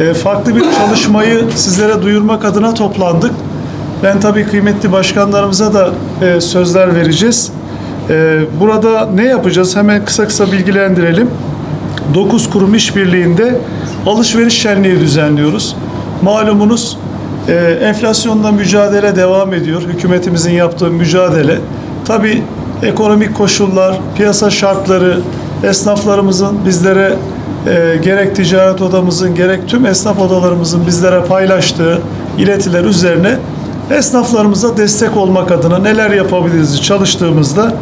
e, farklı bir çalışmayı sizlere duyurmak adına toplandık. Ben tabii kıymetli başkanlarımıza da e, sözler vereceğiz. E, burada ne yapacağız? Hemen kısa kısa bilgilendirelim. 9 kurum işbirliğinde alışveriş şenliği düzenliyoruz. Malumunuz enflasyonla mücadele devam ediyor. Hükümetimizin yaptığı mücadele. Tabii ekonomik koşullar, piyasa şartları, esnaflarımızın bizlere e, gerek ticaret odamızın gerek tüm esnaf odalarımızın bizlere paylaştığı iletiler üzerine esnaflarımıza destek olmak adına neler yapabiliriz çalıştığımızda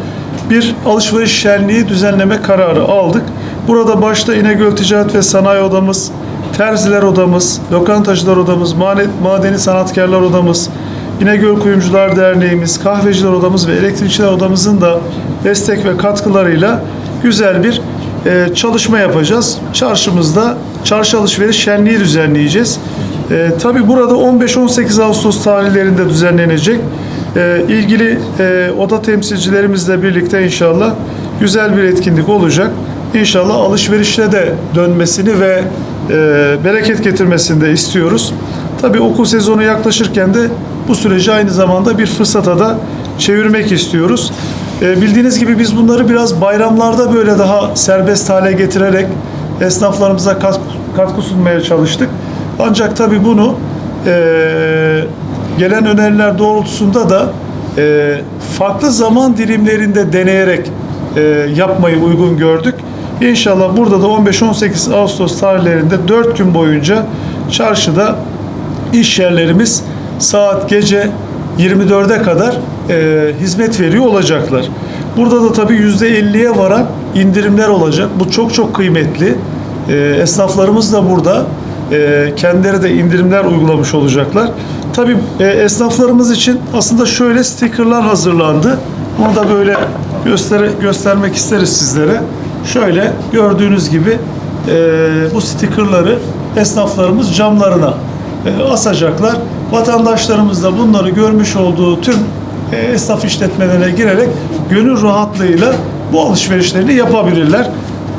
bir alışveriş şenliği düzenleme kararı aldık. Burada başta İnegöl Ticaret ve Sanayi Odamız, Terziler Odamız, Lokantacılar Odamız, Madeni Sanatkarlar Odamız, İnegöl Kuyumcular Derneğimiz, Kahveciler Odamız ve Elektrikçiler Odamızın da destek ve katkılarıyla güzel bir e, çalışma yapacağız. Çarşımızda çarşı alışveriş şenliği düzenleyeceğiz. E, tabii burada 15-18 Ağustos tarihlerinde düzenlenecek. E, ilgili e, oda temsilcilerimizle birlikte inşallah güzel bir etkinlik olacak. İnşallah alışverişle de dönmesini ve e, bereket getirmesini de istiyoruz. Tabii okul sezonu yaklaşırken de bu süreci aynı zamanda bir fırsata da çevirmek istiyoruz. E, bildiğiniz gibi biz bunları biraz bayramlarda böyle daha serbest hale getirerek esnaflarımıza kat- katkı sunmaya çalıştık. Ancak tabii bunu e, gelen öneriler doğrultusunda da e, farklı zaman dilimlerinde deneyerek e, yapmayı uygun gördük. İnşallah burada da 15-18 Ağustos tarihlerinde 4 gün boyunca çarşıda iş yerlerimiz saat gece 24'e kadar e, hizmet veriyor olacaklar. Burada da tabii %50'ye varan indirimler olacak. Bu çok çok kıymetli. E, esnaflarımız da burada e, kendileri de indirimler uygulamış olacaklar. Tabii e, esnaflarımız için aslında şöyle stickerlar hazırlandı. Onu da böyle göster göstermek isteriz sizlere. Şöyle gördüğünüz gibi e, bu stickerları esnaflarımız camlarına e, asacaklar. Vatandaşlarımız da bunları görmüş olduğu tüm e, esnaf işletmelerine girerek gönül rahatlığıyla bu alışverişlerini yapabilirler.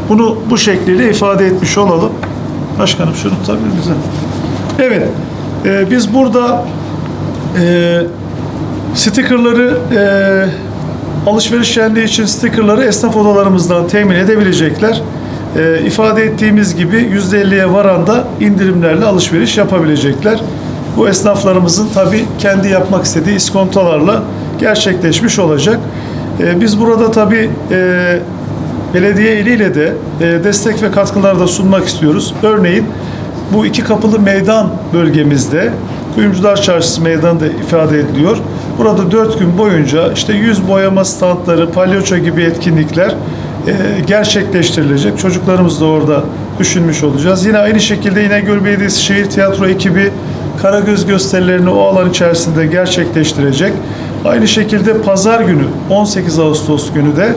Bunu bu şekliyle ifade etmiş olalım. Başkanım şunu tutabilir misin? Evet. e, biz burada e, stickerları e, alışveriş şenliği için stickerları esnaf odalarımızdan temin edebilecekler. E, ifade ettiğimiz gibi %50'ye varan da indirimlerle alışveriş yapabilecekler. Bu esnaflarımızın tabii kendi yapmak istediği iskontolarla gerçekleşmiş olacak. E, biz burada tabii e, belediye eliyle de e, destek ve katkılar da sunmak istiyoruz. Örneğin bu iki kapılı meydan bölgemizde Kuyumcular Çarşısı meydanı da ifade ediliyor. Burada dört gün boyunca işte yüz boyama standları, palyaço gibi etkinlikler e, gerçekleştirilecek. Çocuklarımız da orada düşünmüş olacağız. Yine aynı şekilde İnegöl Belediyesi Şehir Tiyatro ekibi Karagöz gösterilerini o alan içerisinde gerçekleştirecek. Aynı şekilde pazar günü 18 Ağustos günü de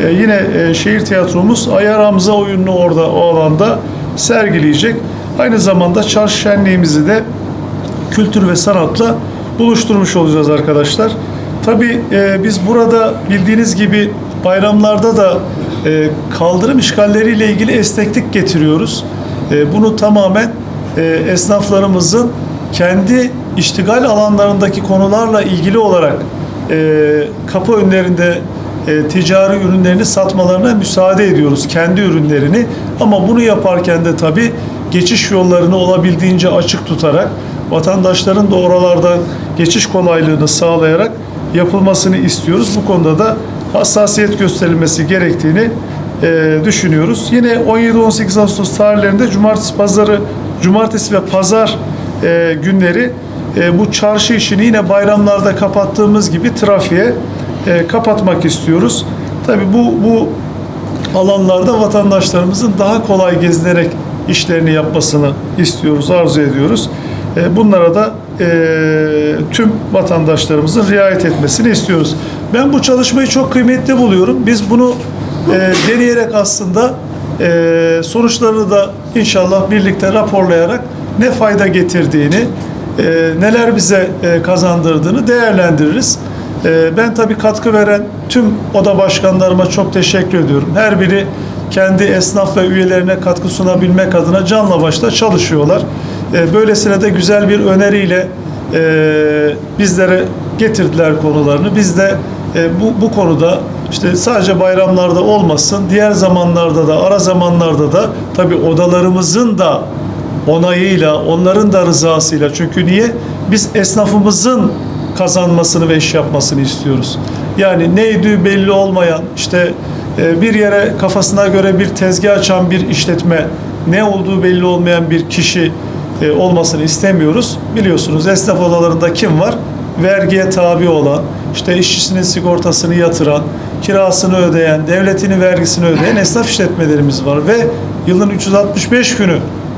e, yine e, şehir tiyatromuz Ayar Hamza oyununu orada o alanda sergileyecek. Aynı zamanda çarşı şenliğimizi de kültür ve sanatla buluşturmuş olacağız arkadaşlar. Tabii e, biz burada bildiğiniz gibi bayramlarda da e, kaldırım işgalleriyle ilgili esneklik getiriyoruz. E, bunu tamamen e, esnaflarımızın kendi iştigal alanlarındaki konularla ilgili olarak e, kapı önlerinde e, ticari ürünlerini satmalarına müsaade ediyoruz. Kendi ürünlerini. Ama bunu yaparken de tabii geçiş yollarını olabildiğince açık tutarak vatandaşların da oralarda geçiş kolaylığını sağlayarak yapılmasını istiyoruz. Bu konuda da hassasiyet gösterilmesi gerektiğini e, düşünüyoruz. Yine 17-18 Ağustos tarihlerinde cumartesi pazarı, cumartesi ve pazar e, günleri e, bu çarşı işini yine bayramlarda kapattığımız gibi trafiğe e, kapatmak istiyoruz. Tabii bu bu alanlarda vatandaşlarımızın daha kolay gezinerek işlerini yapmasını istiyoruz, arzu ediyoruz. E, Bunlara da e, tüm vatandaşlarımızın riayet etmesini istiyoruz. Ben bu çalışmayı çok kıymetli buluyorum. Biz bunu e, deneyerek aslında e, sonuçlarını da inşallah birlikte raporlayarak ne fayda getirdiğini, e, neler bize e, kazandırdığını değerlendiririz. E, ben tabii katkı veren tüm oda başkanlarıma çok teşekkür ediyorum. Her biri kendi esnaf ve üyelerine katkı sunabilmek adına canla başla çalışıyorlar. E, Böylesine de güzel bir öneriyle e, bizlere getirdiler konularını. Biz de e, bu, bu konuda işte sadece bayramlarda olmasın, diğer zamanlarda da, ara zamanlarda da tabii odalarımızın da onayıyla, onların da rızasıyla. Çünkü niye? Biz esnafımızın kazanmasını ve iş yapmasını istiyoruz. Yani neydi belli olmayan, işte e, bir yere kafasına göre bir tezgah açan bir işletme, ne olduğu belli olmayan bir kişi e, olmasını istemiyoruz. Biliyorsunuz esnaf odalarında kim var? Vergiye tabi olan, işte işçisinin sigortasını yatıran, kirasını ödeyen, devletini vergisini ödeyen esnaf işletmelerimiz var ve yılın 365 günü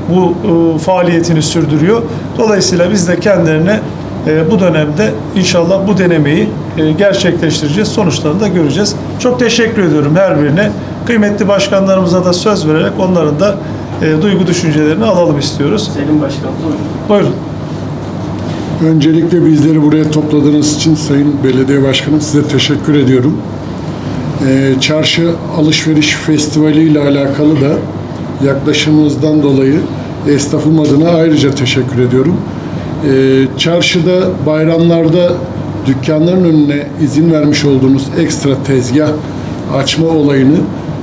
bu e, faaliyetini sürdürüyor. Dolayısıyla biz de kendilerine e, bu dönemde inşallah bu denemeyi e, gerçekleştireceğiz. Sonuçlarını da göreceğiz. Çok teşekkür ediyorum her birine. Kıymetli başkanlarımıza da söz vererek onların da e, duygu düşüncelerini alalım istiyoruz. Selim Başkan buyurun. Buyurun. Öncelikle bizleri buraya topladığınız için Sayın Belediye Başkanım size teşekkür ediyorum. Ee, Çarşı Alışveriş Festivali ile alakalı da yaklaşımınızdan dolayı esnafım adına ayrıca teşekkür ediyorum. Ee, Çarşıda bayramlarda dükkanların önüne izin vermiş olduğunuz ekstra tezgah açma olayını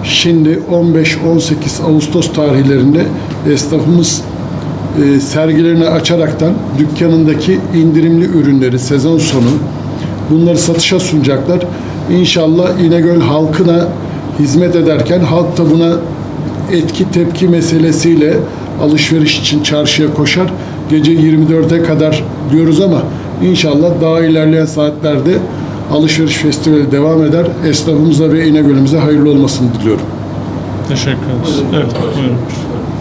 şimdi 15-18 Ağustos tarihlerinde esnafımız e, sergilerini açaraktan dükkanındaki indirimli ürünleri sezon sonu bunları satışa sunacaklar. İnşallah İnegöl halkına hizmet ederken halk da buna etki tepki meselesiyle alışveriş için çarşıya koşar. Gece 24'e kadar diyoruz ama inşallah daha ilerleyen saatlerde alışveriş festivali devam eder. Esnafımıza ve İnegöl'ümüze hayırlı olmasını diliyorum. Teşekkür ederiz. Evet, buyurun.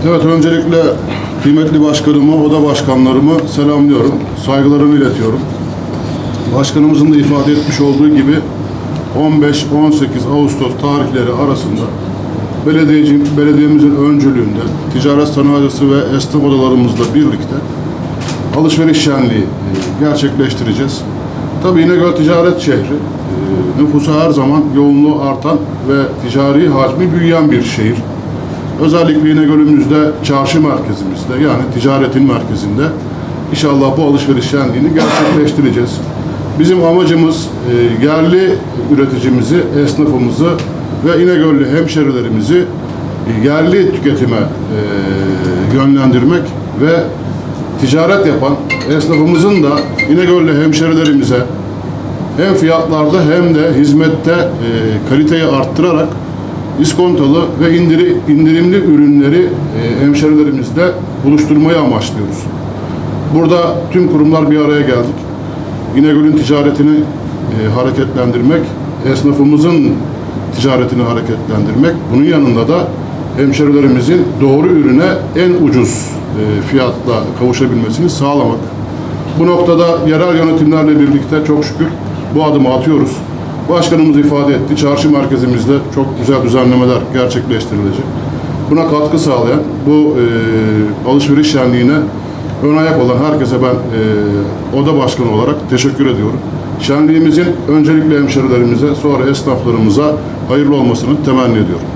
Evet öncelikle kıymetli başkanımı, oda başkanlarımı selamlıyorum. Saygılarımı iletiyorum. Başkanımızın da ifade etmiş olduğu gibi 15-18 Ağustos tarihleri arasında belediyeci, belediyemizin öncülüğünde ticaret sanayisi ve esnaf odalarımızla birlikte alışveriş şenliği e, gerçekleştireceğiz. Tabii İnegöl ticaret şehri. e, Nüfusu her zaman yoğunluğu artan ve ticari hacmi büyüyen bir şehir. Özellikle İnegöl'ümüzde çarşı merkezimizde yani ticaretin merkezinde inşallah bu alışveriş şenliğini gerçekleştireceğiz. Bizim amacımız e, yerli üreticimizi, esnafımızı ve İnegöllü hemşerilerimizi yerli tüketime e, yönlendirmek ve ticaret yapan esnafımızın da İnegöllü hemşerilerimize hem fiyatlarda hem de hizmette e, kaliteyi arttırarak iskontalı ve indiri, indirimli ürünleri e, hemşerilerimizle buluşturmayı amaçlıyoruz. Burada tüm kurumlar bir araya geldik. İnegöl'ün ticaretini e, hareketlendirmek, esnafımızın ticaretini hareketlendirmek, bunun yanında da hemşerilerimizin doğru ürüne en ucuz e, fiyatla kavuşabilmesini sağlamak. Bu noktada yerel yönetimlerle birlikte çok şükür bu adımı atıyoruz. Başkanımız ifade etti. Çarşı merkezimizde çok güzel düzenlemeler gerçekleştirilecek. Buna katkı sağlayan bu e, alışveriş şenliğine ön ayak olan herkese ben e, oda başkanı olarak teşekkür ediyorum. Şenliğimizin öncelikle hemşerilerimize sonra esnaflarımıza hayırlı olmasını temenni ediyorum.